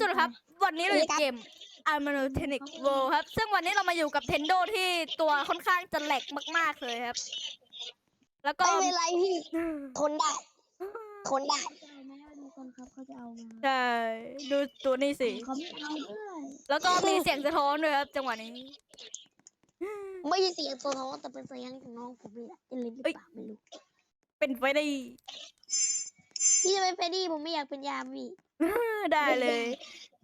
สวัสดีครับ วันนี้เราอยู่เกม a r m a n o t e n i c World ครับ ซึ่งวันนี้เรามาอยู่กับ Tendo ที่ตัวค่อนข้างจะแหลกมาก ๆ เลยครับ แล้วก็ไม่เป็นไรพี่ทนได้ทนได้จะเอาไหมทุกคนครับเขาจะเอาไหมครับใช่ดูตัวนี้สิเขาไม่เอาด้วยแล้วก็มีเสียงสะท้อนด้วยครับ จังหวะนี้ ไม่ใช่เสียงตัวน้องแต่เป็นเสียงของน้องผมเลยอะจะเล่นหรือเปล่าไม่รู้เป็นไปได้พี่จะเป็นเฟรดดี้ผมไม่อยากเป็นยามพี่ ได้เลย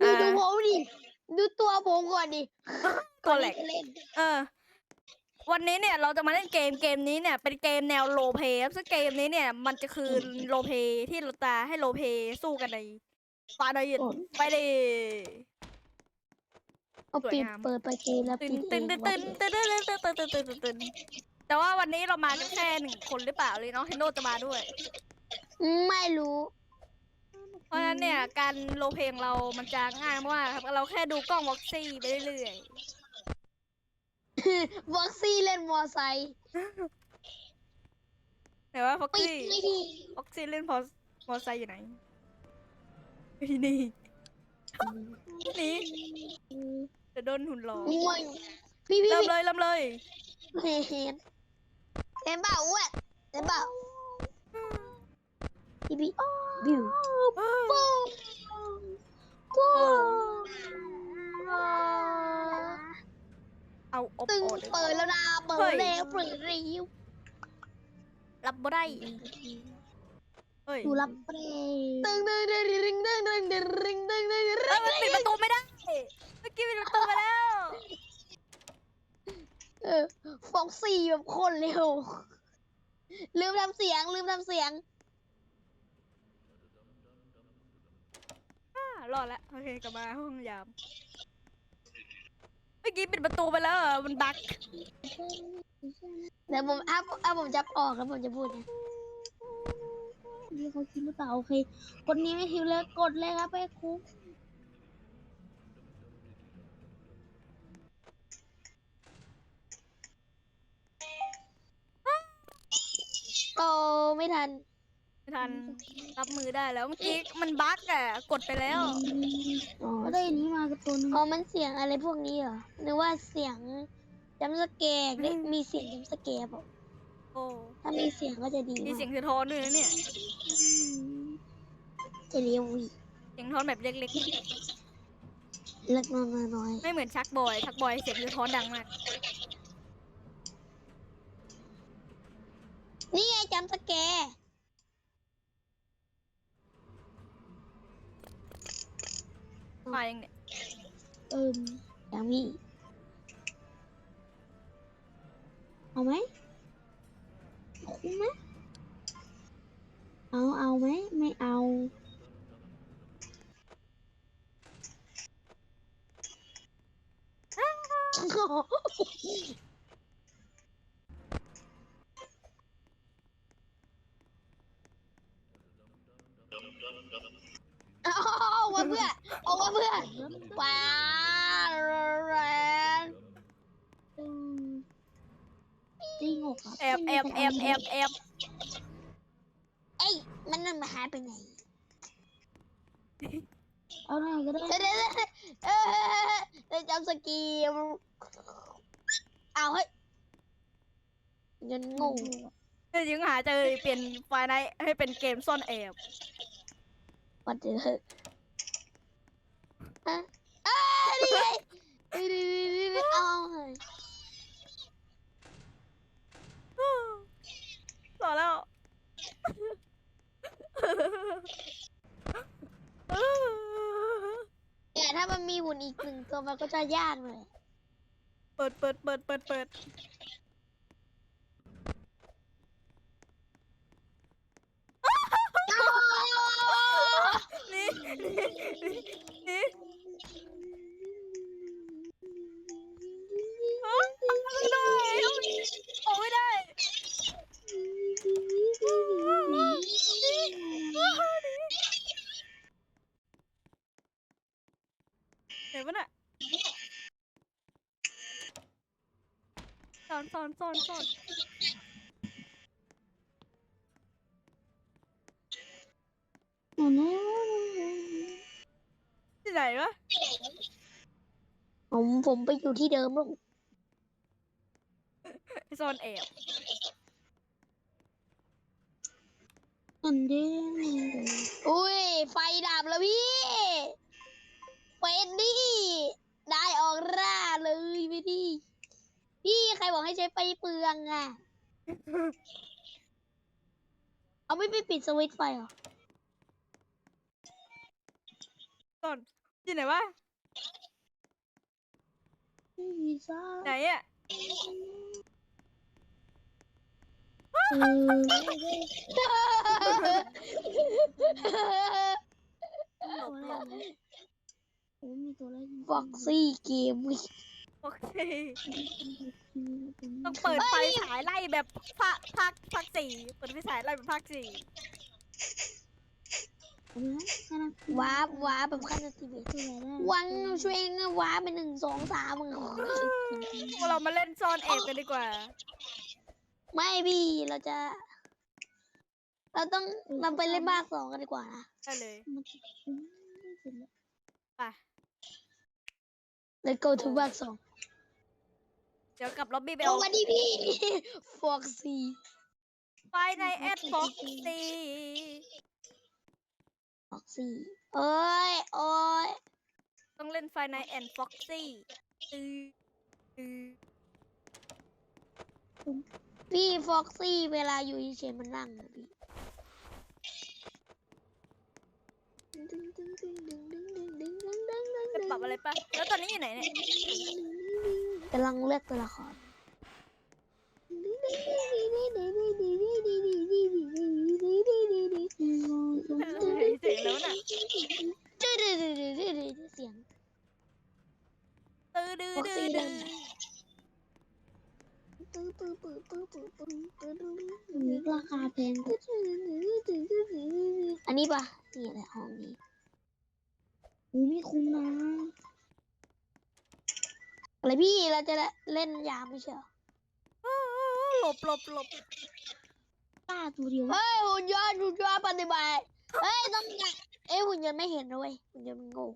ดูอ่าดูผมดิดูตัวผมก่อนดิตัวแหลกอนที่จะเล่นเออ วันนี้เนี่ยเราจะมาเล่นเกมเกมนี้เนี่ย เป็นเกมแนวโรลเพลย์ครับซึ่งเกมนี้เนี่ย มันจะคือโรลเพลย์ที่เราตาให้โรลเพลย์สู้กันในฟาดายไปเลย เอาปิดสวยงาม เปิดไปเกมแล้วตื่ปินดเอตื่นงตื่นตื่นตื่นตื่นตื่นตื่นตื่นตื่นตื่นแต่ว่าวันนี้เรามากันแค่หนึ่งคนหรือเปล่าเลยน้องเทนโดจะมาด้วย ไม่รู้เพ ราะฉะนั้นเนี่ยการโรลเพลงเรามันจะง่ายมากครับเราแค่ดูกล้องวอกซี่ไปเรื่อยวอกซี่เล่นมอไซค์ๆแต่ว่าฟ็อกปิดซี่ไม่ดีฟ็อกซี่เล่นพอมอไซค์อยู่ไหนนี่นี่นี่จะโดนหุ่นหลอกง่วงพี่พี่เริ่มพี่เลยเริ่มเลยเห็นเห็นเห็นเปล่าอ้วนเห็นเปล่า พี่พี่บิวปูปูเอาอบตึงโอดเปิดแล้วนะเปิดแล้วเปิดรีวรับบ่ได้เฮ้ยดูรับเปรย์ตึงตึงตึงตึงตึงตึงตึงตึงตึงตึงเอ้ยมันปิดประตูไม่ได้ เมื่อกี้ปิดประตูไปแล้วเออฟอกซี่แบบคนเร็ว ลืมทำเสียง ลืมทำเสียง อ่า รอดแล้วโอเคกลับมาห้องยาม เมื่อกี้ปิดประตูไปแล้วอมันบั๊กเดี๋ยวผมอะอะผมจะออกแล้วผมจะพูดนะนี่เขาคิดหรือเปล่าโอเคกดนี้ไม่คิวเลยกดเลยครับไปคุกโตไม่ทัน ไม่ทันรับมือได้แล้วเมื่อกี้มันบั๊กอะกดไปแล้วอ๋อก็ได้อันนี้มากับตัวหนึงอ๋อมันเสียงอะไรพวกนี้เหรอนึกว่าเสียงจำสแกร์ได้มีเสียงจำสแกร์บอกโอ้ถ้ามีเสียงก็จะดีมีมากเสียงสะท้อนด้วยนะเนี่ยจะเรียววีเสียงสะท้อนแบบเล็กเล็กน้อยน้อยๆไม่เหมือนชักบอยชักบอยเสียงสะท้อนดังมากนี่ไงจำสแกร์ มายังเนี่ยเติมยังมีเอาไหมคุ้มไหมเอาเอาไหมไม่เอา เอามาเพื่อเอามาเพื่อว้าแรงตึงจริงเหรอครับแอบแอบแอบแอบแอบเอ้ยมันนั่นมาหายไปไหนเอาหน่อยก็ได้เดี๋ยวเดี๋ยวเดี๋ยวเออเดี๋ยวจำสกีมเอาเฮ้ยเงินงงยังหาเจอเปลี่ยนไฟล์ไนท์ให้เป็นเกมซ่อนแอบวัด เออะอ่านี่ไงนี่นี่นี่นี่เอาเฮ้ต่อแล้วเนี่ยถ้ามันมีหุ่นอีกหนึ่งตัวมันก็จะยากเลยเปิดเปิดเปิดเปิดเปิดนี่นี่เออกไม่ได้เห็นปะน่ะซ่อนซ่อนซ่อนซ่อนโอ้โหจะไหนวะผมผมไปอยู่ที่เดิมลูก โซนแอบอันเด้งอุ้ย ไฟดับแล้วพี่เป็นดิได้ออกร่าเลยพี่ดิพี่ใครบอกให้ใช้ไฟเปลืองอะ เอาไม่ไปปิดสวิตช์ไฟเหรอโซนที่ไหนวะ ไม่มีซ่าไหนอะเออตัวแรกนะ โอ้มีตัวแรกฟ็อกซี่เกมวิโอเค ต้องเปิดไฟฉายไล่แบบภาคภาคภาคสี่เปิดไฟฉายไล่แบบภาคสี่ว้าบว้าบแบบขั้นสิบเอ็ดวังช่วยงว้าบไปหนึ่งสองสามมึงพวกเรามาเล่นซ่อนแอบกันดีกว่า ไม่พี่เราจะ เราต้องเราไปเล่นบ้านสองกันดีกว่านะได้เลยไป Let's go to บ้านสองเดี๋ยวกลับล็อบบี้ไปโอ้เอามาดิพี่ฟ็อกซี่ไฟในแอดฟ็อกซี่ฟ็อกซี่เอ้ยโอ้ยต้องเล่นไฟในแอนฟ็อกซี่อืออือ พี่ฟ็อกซี่เวลาอยู่เฉยมันนั่งอะพี่จะปรับอะไรปะแล้วตอนนี้อยู่ไหนเนี่ยกำลังเลือกตัวละครเสียงแล้วน่ะเสียงตื้อดื้อดื้อ ดื้อมีราคาแพงกว่าอันนี้ปะนี่แหละห้องนี้อูไม่คุ้มนะอะไรพี่เราจะเล่นยามไม่ใช่เหรอหลบหลบหลบป้าตัวเดียวเฮ้ยหุ่นยนต์หุ่นยนต์ปฏิบัติเฮ้ยต้องการเอ้ยหุ่นยนต์ไม่เห็นนะเว้ยหุ่นยนต์มันโง่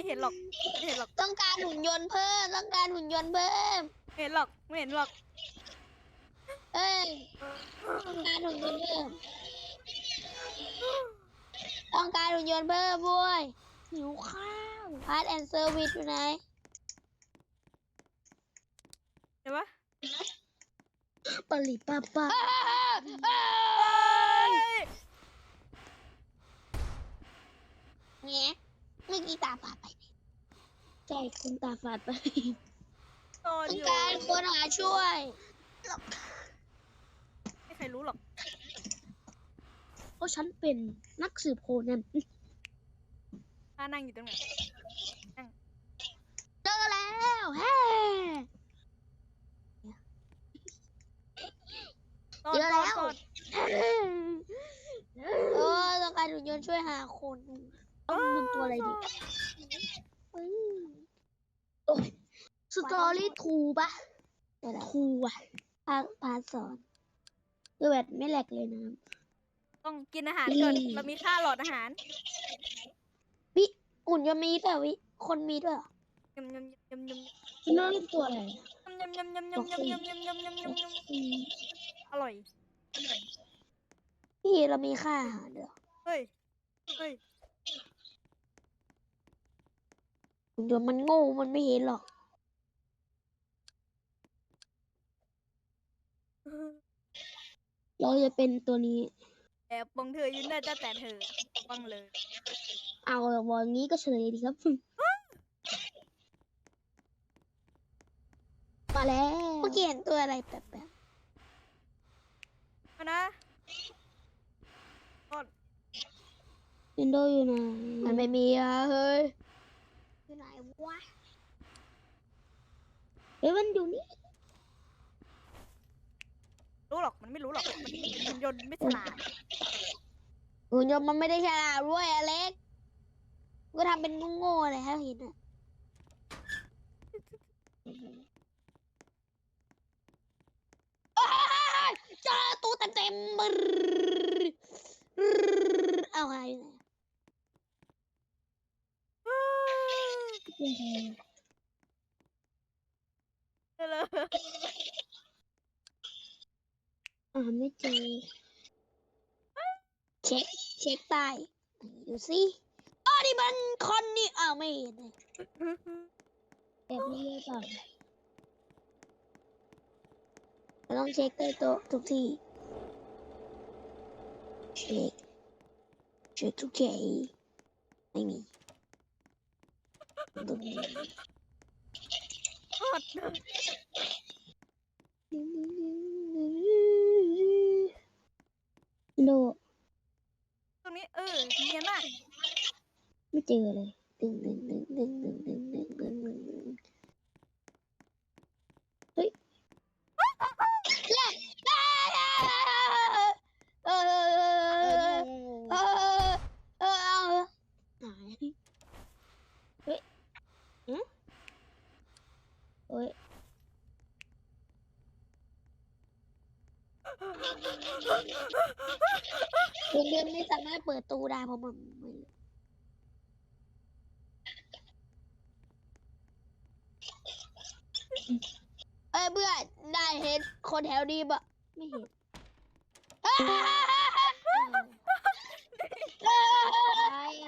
ไม่เห็นหรอกไม่เห็นหรอกต้องการหุ่นยนต์เพิ่ม ต้องการหุ่นยนต์เพิ่ม ไม่เห็นหรอกไม่เห็นหรอกเอ้ย ต้องการหุ่นยนต์เพิ่ม ต้องการหุ่นยนต์เพิ่มบ้วยหิวข้าวพาร์ทแอนด์เซอร์วิสอยู่ไหนเห็นปะปริป้าป้าเฮ้ยแงะ เมื่อกี้ตาฝาดไปใจคุณตาฝาดไปนอนต้อองยู่การคนหาช่วยไม่ใครรู้หรอกเพราะฉันเป็นนักสืบโคนันถ้านั่งอยู่ตรงไหนเจอแล้วเฮ้ตอนเจอตแล้อนวตอน เออต้องการหุ่นยนต์ช่วยหาคน ต้องเป็นตัวอะไรดีอืมสตอรี่ทูปะเดี๋ยวนะทูอะพาพาสอนคือแบบไม่แหลกเลยนะต้องกินอาหารก่อนเรามีค่าหลอดอาหาร วิหุ่นยนต์มีแต่วิ คนมีด้วยเหรอยำยำยำยำคิดว่าเป็นตัวอะไรยำยำยำยำยำยำยำยำยำยำยำอืมอร่อย พี่เรามีค่าอาหารเด้อเฮ้ย เฮ้ย หุ่นยนต์มันโง่มันไม่เห็นหรอก เราจะเป็นตัวนี้แอบบังเธอยืนได้ตั้งแต่เธอบังเลย เอาวันนี้ก็เฉลยดีครับ มาแล้วเมื่อกี้เห็นตัวอะไรแปลกมานะก่อนวินโดว์อยู่ไหนๆมันไม่มีอะเฮ้ยอยู่ไหน วะเฮ้ยมันอยู่นี่รู้หรอกมันไม่รู้หรอกมันมันยนต์ไม่ฉลาดหุ่นยนต์มันไม่ได้ฉลาดด้วยอเล็ก ก็ทำเป็นโง่ๆอะไรให้เห็นอะอ้ายเจอตัวเต็มๆบึ้รรรอะไรเอาหายไปไหนอะยังไง เลยอ่าไม่เจอเช็คเช็คต้ไหนดูสิอ๋อนี่มันคนนี่อ้าวไม่เห็นเลยแอบไม่เลือกก่อนเราต้องเช็คใต้โต๊ะทุกที่เช็คเช็คทุกที่ไม่มี ตรงนี้ฮอตโลตรงนี้เออเนียนมากไม่เจอเลยดึงดึงดึงดึงดึงดึงดึงดึงดึงดึงเฮ้ยแล่เออเออเออเออเอา หายเฮ้ยฮะเฮ้ย เดือนเดือนไม่สามารถเปิดตู้ได้เพราะมันไม่เอ้ยเบื่อได้เห็นคนแถวนี้ปะไม่เห็น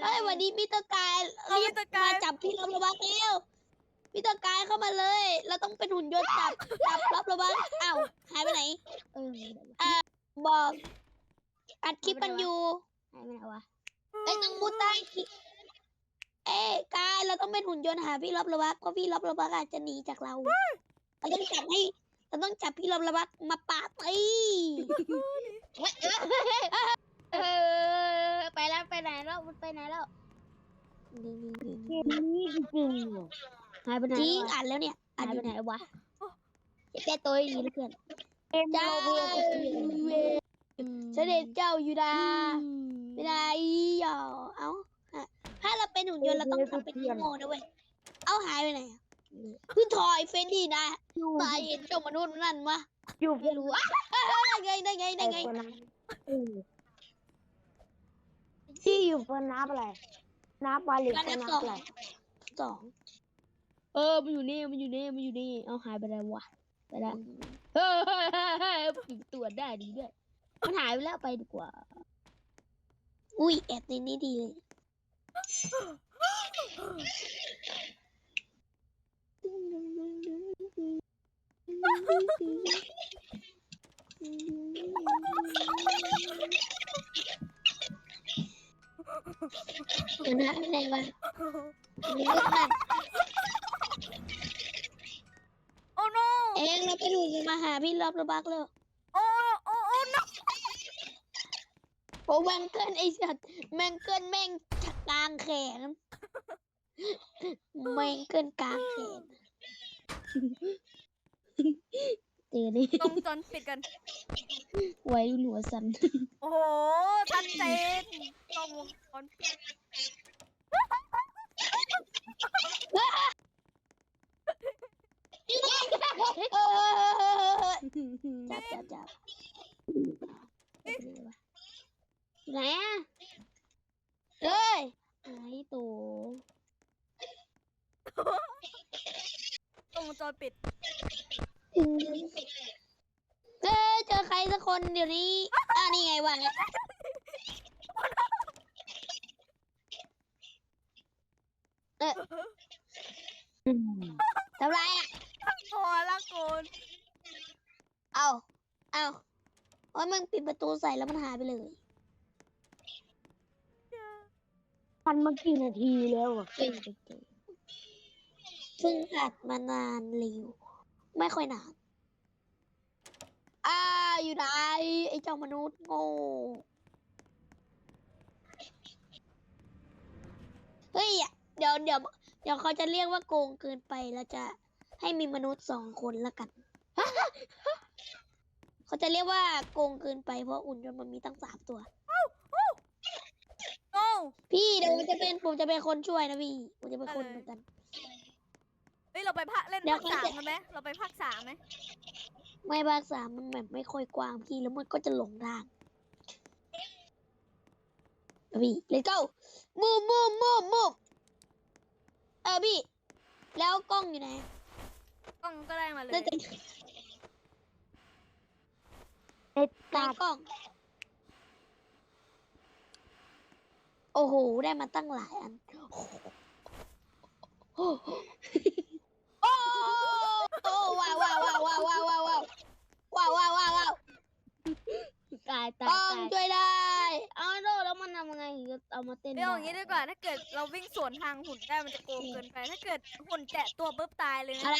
เฮ้ยวันนี้มิสเตอร์กายเอารีมิบสเตอร์กายมาจับพี่รับระบักเร็วมิสเตอร์กายเข้ามาเลย เราต้องเป็นหุ่นยนต์จับจับรับระบักอ้าว หายไปไหน เออไม่ได้บอก อัดคลิปกันอยู่หายไปไหนวะไอ้ยต้องพูดใต้คลิปเอ้ยกายเราต้องเป็นหุ่นยนต์หาพี่รับระบักเพราะพี่รับระบักอาจจะหนีจากเราเราต้องจับให้เราต้องจับพี่รับระบักมาปาตีเออ ไปแล้วไปไหนแล้วมันไปไหนแล้วเกมนี้จริงเหรอหายไปไหนจริงวะอัดแล้วเนี่ยอัหาดยอไปยู่ไหนไหนวะ แค่ตัวอย่างนี้เพื่อนเกมเจ้าเราเวียนเสด็จเจ้าอยู่ดาไม่ได้หยอเอ้าฮะถ้าเราเป็นหุ่นยนต์เราต้องทำเป็นอีโมนะเว้ย เอาหายไปไหนอะคือถอยเฟนดี้นะตายเห็นเจ้ามนุษย์นั่นมาอยู่ไม่รู้อะได้ไงได้ไงได้ไงที่อยู่บนน้ำอะไรน้ำปลาหรืออันบนั้นนสองน้ำอะไรสอง เออ มันอยู่นี่ มันอยู่นี่ มันอยู่นี่ เอาหายไปแล้ววะ ไปแล้วเฮ้ยเฮ้ยเฮ้ยเฮ้ยปิดตรวจได้ดีด้วย มันหายไปแล้วไปดีกว่า อุ้ยแอบในนี้ดีเลยเดี๋ยวนะอะไรวะนี่ลูกนั่น โอ้โนเองเราไปดูมาหาพี่รอบระบักเลยโอ้โอ้โอ้โนโอ้แมงเกิลไอ้สัตว์แมงเกิลแม่งกลางแขนแมงเกิลกลางแขนเจอนี่ตรงจนปิดกันไว้รุ่นหัวสันโอ้โหชัดเจนกล้องวงจรปิดเออ จับจับจับไหนอะเฮ้ยไหนตกล้องจรปิดเออเจอใครสักคนเดี๋ยวนี้อ่านี่ไงวะเออทำไรอะ พอละโกน เอาเอาโอ้ยมันปิดประตูใส่แล้วมันหายไปเลยพันมากี่นาทีแล้วอะเฮ้ยเพิ่งอัดมานานเร็วไม่ค่อยนานอ่าอยู่ไหนไอ้เจ้ามนุษย์โง่เฮ้ยอะเดี๋ยวเดี๋ยวเดี๋ยวเขาจะเรียกว่าโกงเกินไปเราจะให้มีมนุษย์สองคนละกัน เขาจะเรียกว่าโกงเกินไปเพราะอุ่นยนต์มันมีตั้งสามตัว โอ้พี่เดี๋ยวผมจะเป็นผมจะเป็นคนช่วยนะพี่ผมจะเป็นคนเหมือนกัน เฮ้ยเราไปภาคเล่นเดี๋ยวภาคเขาสามจะ กันไหมเราไปภาคสามไหมไม่ภาคสามมันแบบไม่ค่อยกว้างพี่แล้วมันก็จะหลงทางพี่ let's go move move move move เออพี่ แล้วกล้องอยู่ไหนกล้องก็ได้มาเลยน่าจะ เอ็ดไหนกล้อง โอ้โห ได้มาตั้งหลายอัน โอ้โหโอ้โอ้ว้าวว้าวว้าวว้าวว้าวว้าวว้าวว้าวว้าวว้าวว้าวตายกตาล้ยองตายช่วยได้เอาโดแล้วมันทำยังไงถึงจะเอามาเต้นเดี๋ยวอย่างนี้นี้ดีกว่าถ้าเกิดเราวิ่งสวนทางหุ่นได้มันจะโกงเกินไป ถ้าเกิดหุ่นแตะตัวปุ๊บตายเลยนะ อะไร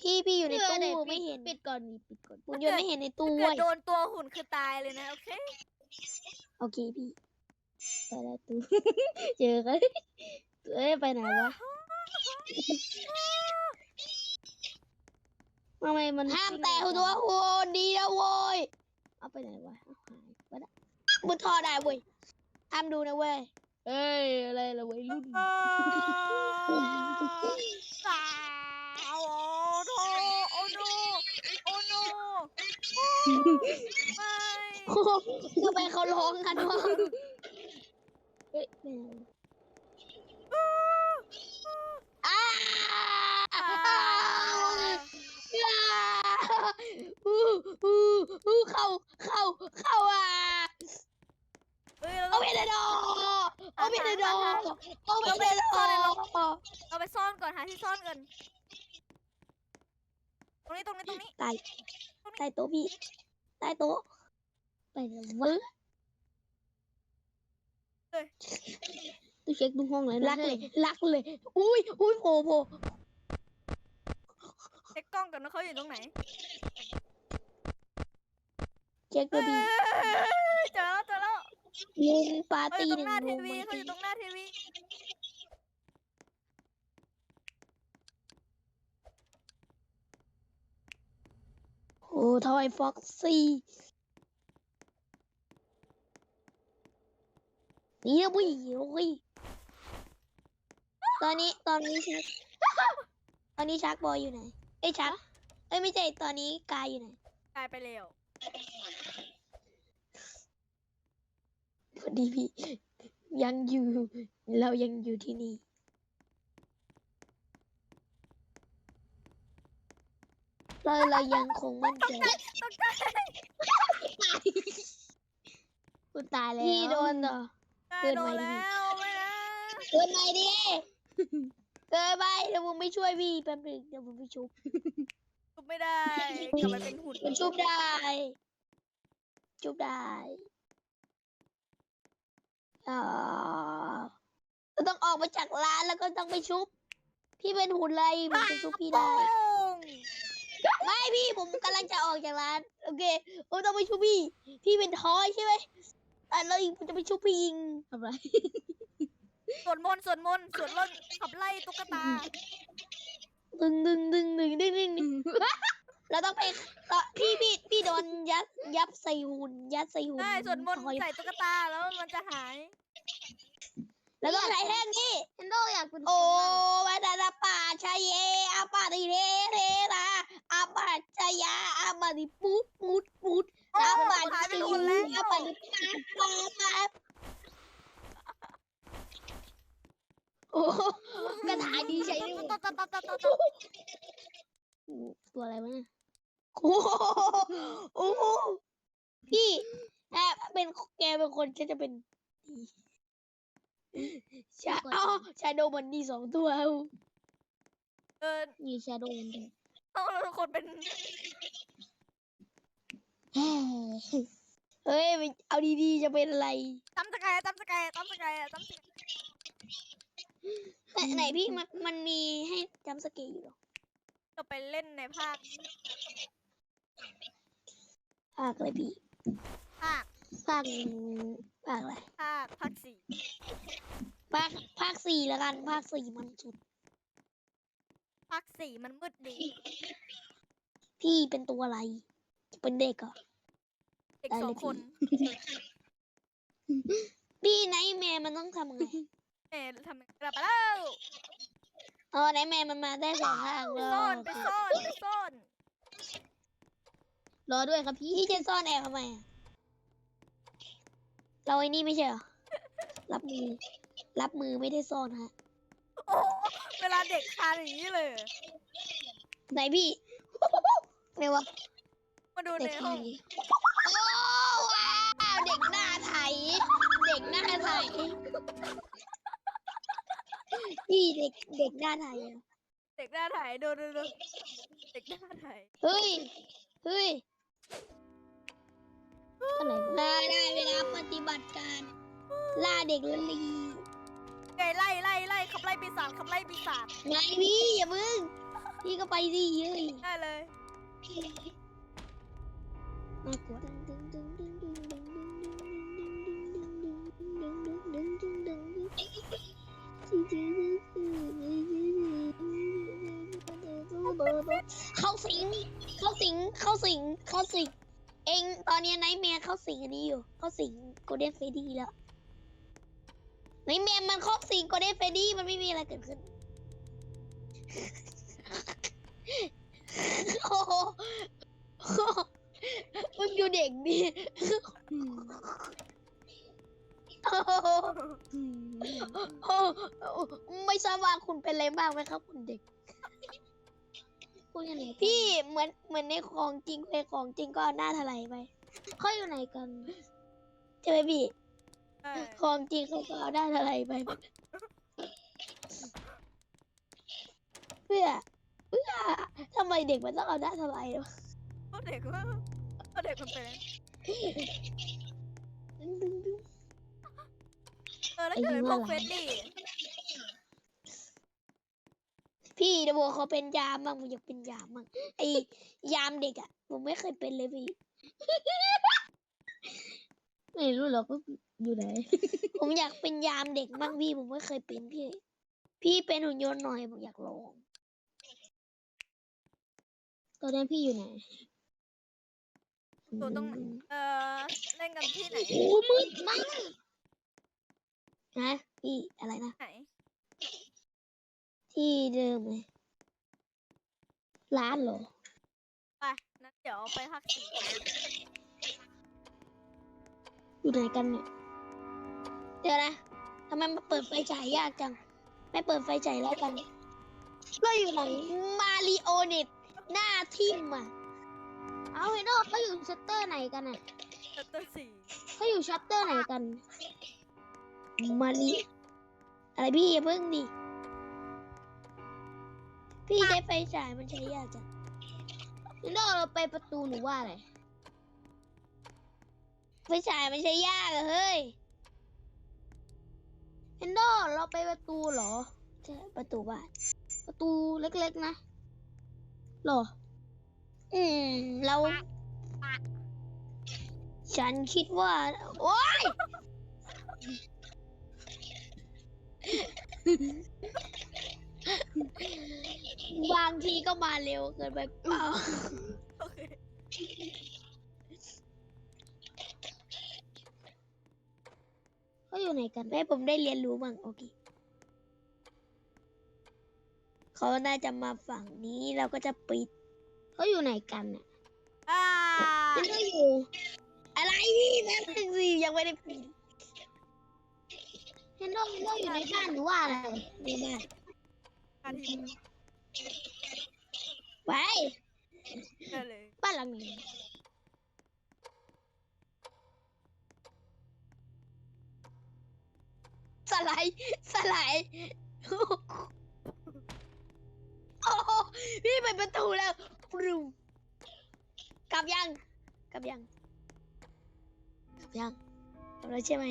พี่พี่อยู่ในเดี๋ยวตู้เดี๋ยวไม่เห็นปิดก่อนนี่ปิดก่อนหุ่นยนต์ไม่เห็นในตู้ถ้าเกิเว้ดยโดนตัวหุ่นคือตายเลยนะ โอเค โอเคพี่ไปแล้วตูเจอกันเอ้ยไปไหนวะทำไมมันห้ามวิ่งแตะเร็ตัวจังหุ่นดีนะโว้ยเอาไปไหนวะเอาหายไปละบุญทอได้เว้ยห้ามดูนะเว้ยเอ้ยอะไรละวัยรุ่น สาว โอ้โนโอ้โนโอ้โนไม่ทำไมเขาร้องกันวะเอ้ยไปไหนวะอ้าอู้อู้อู้เข้าเข้าเข้าอะเฮ้ยเราเอางไปเลยดอเอาไปเลยดอเอาไปเลยดอเราไปซ่อนก่อนหาที่ซ่อนก่อน รงนี้ตรงนี้ตรงนี้ตายใต้โต๊ะพี่ใต้โต๊ะไปไหนวะต้องเช็คทุกห้องเลยนะรักเลยรักเลย อุ้ยอุ้ยโผล่โผล่เช็คกล้องก่อนว่าเขาอยู่ตรงไหนเช็คเฮ้เลยยพี่เจอแล้วเจอแล้วมุมปาร์เขาอตี้ยู่ตรหงนึ่หน้างทีมุมวีเขาอยู่ตรงหน้าทีวี โอ้ ทอยฟ็อกซี่นี่นะผู้หญิงโอ้ยตอนนี้ตอนนี้ชักตอนนี้ชักบอยอยู่ไหนเอ้ยชักเอ้ยไม่ใช่ตอนนี้กายอยู่ไหนกลายไปเร็วพอดีพี่ยังอยู่ เรายังอยู่ที่นี่ เราเรายังคงมั่นใจต้องกลายกูตายแล้วพี่โดนเหรอ เกินโดไปนดิ แล้วไม่นะเกินไปดิเกินไปเดี๋ยวผมไม่ช่วยพี่แป๊บนึงเดี๋ยวผมไปชุบชุบไม่ได้กลับมาเป็นหุ่นมันชุบได้ ชุบได้อ่าเราต้องออกมาจากร้านแล้วก็ต้องไปชุบ พี่เป็นหุ่นอะไรผมจะชุบพี่ได้ โป้ง ไม่พี่ผมกำลังจะออกจากร้านโอเคผมต้องไปชุบพี่ พี่เป็นทอยใช่ไหมอะเราผมจะไปชุบพี่ยิงทำไรสวดมนต์สวดมนต์สวดมนต์ขับไล่ตุ๊กตา ดึงดึงดึงดึงดึงดึงดึงเราต้องไปต่อพี่พี่พี่โดนยัดยับใส่หุ่นยัดใส่หุ่นได้สวดมนต์ทอยใส่ตุ๊กตาแล้วมันจะหาย แล้วก็ใส่แท่งนี้เอนโดอยากเป็นโอ้วัดาป่าชายเยอาปาติเรเรราอา ปาชายาอามาดิปูดปูดปูดโอ้อาปาหายดิไปปูหมดแล้วอาปาดิปาปาปาโอ้กระถาดีใช่ไหมต๊อดต๊อดต๊อดต๊อดต๊อดต๊อดตัวอะไรวะเนี่ยโอ้โหโอ้โหพี่แอบเป็นแกเป็นคนฉันจะเป็นชาอ๋อชาโดมันดีสองตัว เอาเออมีแชโดว์มัน ด้วยต้องทุกคนเป็นเฮ้ยเอาดีๆจะเป็นอะไรตั้มสกายตั้มสกายตั้มสกายตั้มสกายแต่ไหนพี่มันมันมีให้จำสเกลอยู่เหรอก็ไปเล่นในภาคภาคอะไรพี่ภาคภาคภาคอะไรภาคภาคสี่ภาคภาคสี่แล้วกันภาคสี่มันสุด ภาคสี่มันมืดดีพี่เป็นตัวอะไร เป็นเด็กเหรอ เด็กได้สเลอยงคนพี่ไนท์แมร์มันต้องทำไงเอ๊ะทำไมกลับมาแล้วอ๋อไนท์แมร์มันมาได้สองทางไปเลยซ่อนไปซ่อนไปซ่อนรอด้วยครับพี่พี่จะซ่อนแอบทำไมอะเราไอ้นี่ไม่ใช่เหรอ รับมือ รับมือไม่ได้ซ่อนฮะ โอ้เวลาเด็กคานอย่างนี้เลย ไหนพี่ไม่วะมาดูเด็ในกห้ไทองยโอ้ว้าวเด็กหน้าไทย เด็กหน้าไทยพี่เด็กเด็กหน้าไทยอะเด็กหน้าถ่ายดูดูดูเด็กหน้าถ่ายเฮ้ยเฮ้ยอะไรวะมาได้เวลาปฏิบัติการ ล่าเด็กละลี ไงไล่ไล่ไล่ขับไล่ปีศาจขับไล่ปีศาจไงพี่อย่ามึงพี่ก็ไปสิเฮ้ยได้เลยน่ากลัวเข้าสิงเข้าสิงเข้าสิงเข้าสิงเองตอนนี้ไนท์แมร์เข้าสิงอันนี้อยู่ เข้าสิงโกลเด้นเฟดี้แล้ว ไนท์แมร์มันเข้าสิงโกลเด้นเฟดี้มันไม่มีอะไรเกิดขึ้น โอ้โหมึงอยู่เด็กดิโอ้โหโอ้โหไม่ทราบว่าคุณเป็นอะไรบ้างไหมครับคุณเด็กพูดยังไงพี่เหมือนเหมือนในของจริงในของจริงก็เอาหน้าถลายไปเขาอยู่ไหนกันใช่ไหมพี่ ใช่ของจริงเขาก็เอาหน้าถลายไปเพื่อเพื่อทำไมเด็กมันต้องเอาหน้าถลายวะก็เด็กว่าก็เด็กมันเป็นเออแล้วเกิดเป็นพวกเฟรดดี้พี่เดี๋ยวบอกเขาเป็นยามบ้างผมอยากเป็นยามบ้างไอยามเด็กอะผมไม่เคยเป็นเลยพี่ ไม่รู้หรอกว่าอยู่ไหน ผมอยากเป็นยามเด็กบ้างพี่ผมไม่เคยเป็นพี่ พี่เป็นหุ่นยนต์หน่อยผมอยากลองตอนนี้พี่อยู่ไหนตัวต้องเออเล่นกันที่ไหนโอ้มืดมากนะพี่อะไรนะไหนที่เดิมเลยร้านเหรอ ไปนั้นเดี๋ยวไปภาคสี่ อยู่ไหนกันเนี่ย เดี๋ยวนะทำไมมาเปิดไฟฉายยากจัง ไม่เปิดไฟฉายแล้วกันก็อยู่ไหนมาริโอเน็ตหน้าทิมอะ เอาเฮโดเขาอยู่ชัตเตอร์ไหนกันอะชัตเตอร์สี่เขาอยู่ชัตเตอร์ไหนกัน มาริอะไรพี่อย่าเพิ่งดิ พี่ใช้ไฟฉายมันใช้ยากจังเฮโดเราไปประตูหรือว่าอะไร ไฟฉายมันใช้ยากอะเฮ้ยเฮนโดเราไปประตูเหรอใช่ประตูบ้านประตูเล็กๆนะเหรอ อืม เรา ฉันคิดว่า โอ๊ยบางทีก็มาเร็วเกินไปเปล่า โอเคเขาอยู่ไหนกันให้ผมได้เรียนรู้บ้างโอเคเขาน่าจะมาฝั่งนี้เราก็จะปิดเขาอยู่ไหนกันอะอ่าเฮนโดอยู่ อะไรนี่นั่นสิยังไม่ได้ปิดเฮนโดเฮนโดอยู่ในบ้านหรือว่าอะไรนี่มาอาทิตย์ไปได้เลยบ้านหลังไหน สไลด์สไลด์โอ้โหพี่เปิดประตูแล้วปรุงกลับยังกลับยังกลับยังกลับแล้วใช่ไหม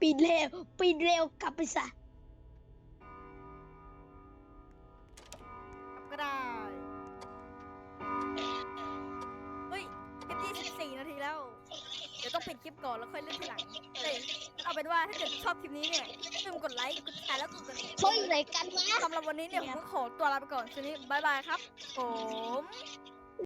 ปิดเร็วปิดเร็วกลับไปซะ ได้ เฮ้ยคลิปที่สิบสี่นาทีแล้ว เดี๋ยวต้องปิดคลิปก่อนแล้วค่อยเล่นทีหลังเอ้ยเอาเป็นว่าถ้าเกิดชอบคลิปนี้เนี่ยอย่าลืมกดไลค์กดแชร์แล้วกดกระดิ่งเขาอยู่ไหนกันวะ สำหรับวันนี้เนี่ยผมก็ขอตัวลาไปก่อนคืนนี้บายบายครับ ผม